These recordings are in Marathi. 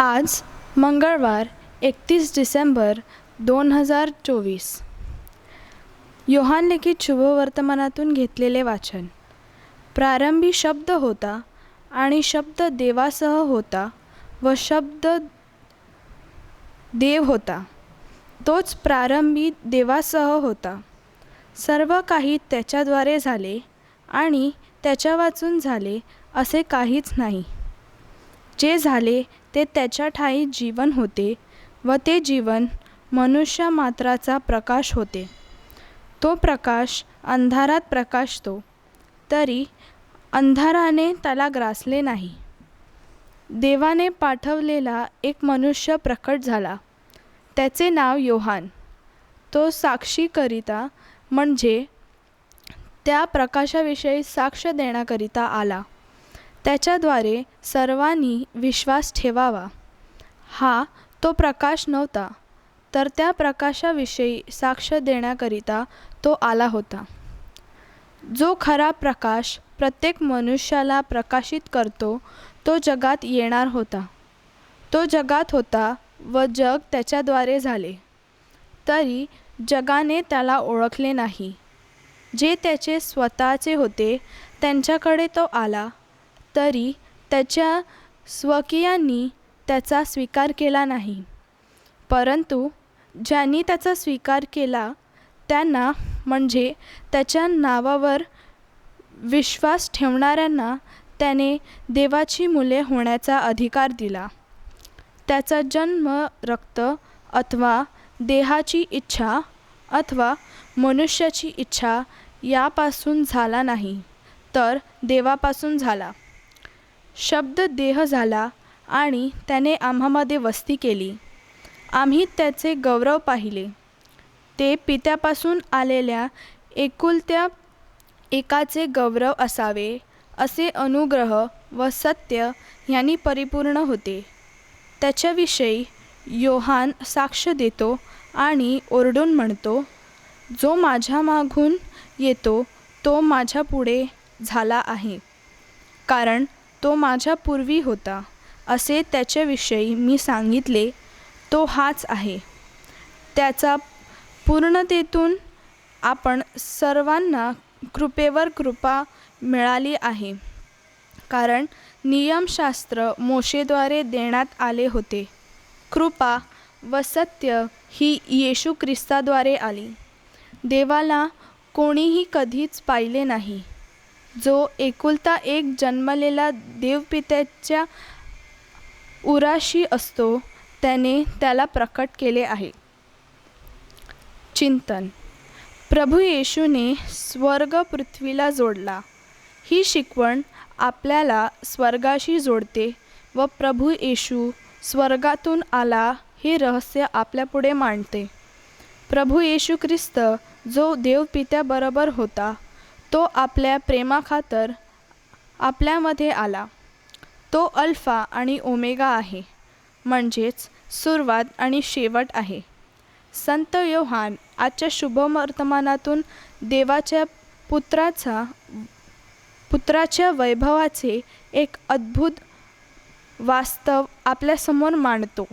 आज मंगळवार एकतीस डिसेंबर दोन हजार चोवीस. योहान लिखित शुभवर्तमानातून घेतलेले वाचन. प्रारंभी शब्द होता आणि शब्द देवासह होता व शब्द देव होता. तोच प्रारंभी देवासह होता. सर्व काही त्याच्याद्वारे झाले आणि त्याच्या वाचून झाले असे काहीच नाही. जे झाले ते त्याच्या ठायी जीवन होते व ते जीवन मनुष्य मात्राचा प्रकाश होते. तो प्रकाश अंधारात प्रकाशतो तरी अंधाराने त्याला ग्रासले नाही. देवाने पाठवलेला एक मनुष्य प्रकट झाला. त्याचे नाव योहान. तो साक्षीकरिता म्हणजे त्या प्रकाशाविषयी साक्ष देण्याकरिता आला. त्याच्याद्वारे सर्वांनी विश्वास ठेवावा. हा तो प्रकाश नव्हता तर त्या प्रकाशाविषयी साक्ष देण्याकरिता तो आला होता. जो खरा प्रकाश प्रत्येक मनुष्याला प्रकाशित करतो तो जगात येणार होता. तो जगात होता व जग त्याच्याद्वारे झाले. तरी जगाने त्याला ओळखले नाही. जे त्याचे स्वतःचे होते त्यांच्याकडे तो आला तरी त्याच्या स्वकीयांनी त्याचा स्वीकार केला नाही. परंतु ज्यांनी त्याचा स्वीकार केला त्यांना म्हणजे त्याच्या नावावर विश्वास ठेवणाऱ्यांना त्याने देवाची मुले होण्याचा अधिकार दिला. त्याचा जन्म रक्त अथवा देहाची इच्छा अथवा मनुष्याची इच्छा यापासून झाला नाही तर देवापासून झाला. शब्द देह झाला आणि त्याने आम्हामध्ये वस्ती केली. आम्ही त्याचे गौरव पाहिले. ते पित्यापासून आलेल्या एकुलत्या एकाचे गौरव असावे असे अनुग्रह व सत्य यांनी परिपूर्ण होते. त्याच्याविषयी योहान साक्ष देतो आणि ओरडून म्हणतो जो माझ्या मागून येतो तो माझ्या पुढे झाला आहे. कारण तो माझ्या पूर्वी होता. असे त्याच्याविषयी मी सांगितले तो हाच आहे. त्याचा पूर्णतेतून आपण सर्वांना कृपेवर कृपा मिळाली आहे. कारण नियमशास्त्र मोशेद्वारे देण्यात आले होते. कृपा व सत्य ही येशू ख्रिस्ताद्वारे आली. देवाला कोणीही कधीच पाहिले नाही. जो एकुलता एक जन्मलेला देवपित्याच्या उराशी असतो त्याने त्याला प्रकट केले आहे. चिंतन. प्रभू येशूने स्वर्ग पृथ्वीला जोडला. ही शिकवण आपल्याला स्वर्गाशी जोडते व प्रभू येशू स्वर्गातून आला हे रहस्य आपल्यापुढे मांडते. प्रभू येशू ख्रिस्त जो देवपित्याबरोबर होता तो आपल्या प्रेमाखातर आपल्यामध्ये आला. तो अल्फा आणि ओमेगा आहे. म्हणजेच सुरुवात आणि शेवट आहे. संत योहान आजच्या शुभवर्तमानातून देवाच्या पुत्राचा पुत्राच्या वैभवाचे एक अद्भुत वास्तव आपल्यासमोर मांडतो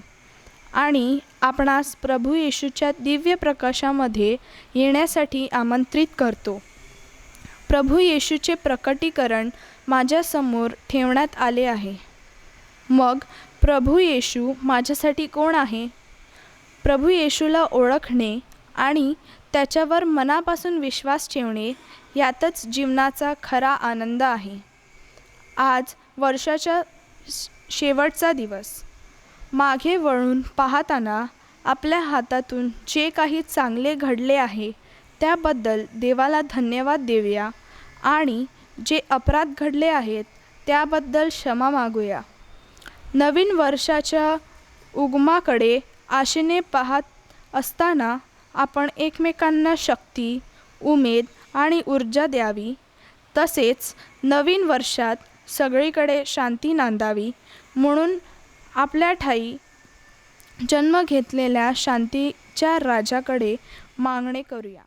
आणि आपणास प्रभू येशूच्या दिव्य प्रकाशामध्ये येण्यासाठी आमंत्रित करतो. प्रभू येशूचे प्रकटीकरण माझ्यासमोर ठेवण्यात आले आहे. मग प्रभू येशू माझ्यासाठी कोण आहे? प्रभू येशूला ओळखणे आणि त्याच्यावर मनापासून विश्वास ठेवणे यातच जीवनाचा खरा आनंद आहे. आज वर्षाच्या शेवटचा दिवस. मागे वळून पाहताना आपल्या हातातून जे काही चांगले घडले आहे त्याबद्दल देवाला धन्यवाद देऊया. आणि जे अपराध घडले आहेत त्याबद्दल क्षमा मागूया. नवीन वर्षाच्या उगमाकडे आशेने पाहत असताना आपण एकमेकांना शक्ती उमेद आणि ऊर्जा द्यावी. तसेच नवीन वर्षात सगळीकडे शांती नांदावी. म्हणून आपल्या ठाई जन्म घेतलेल्या शांतीच्या राजाकडे मागणे करूया.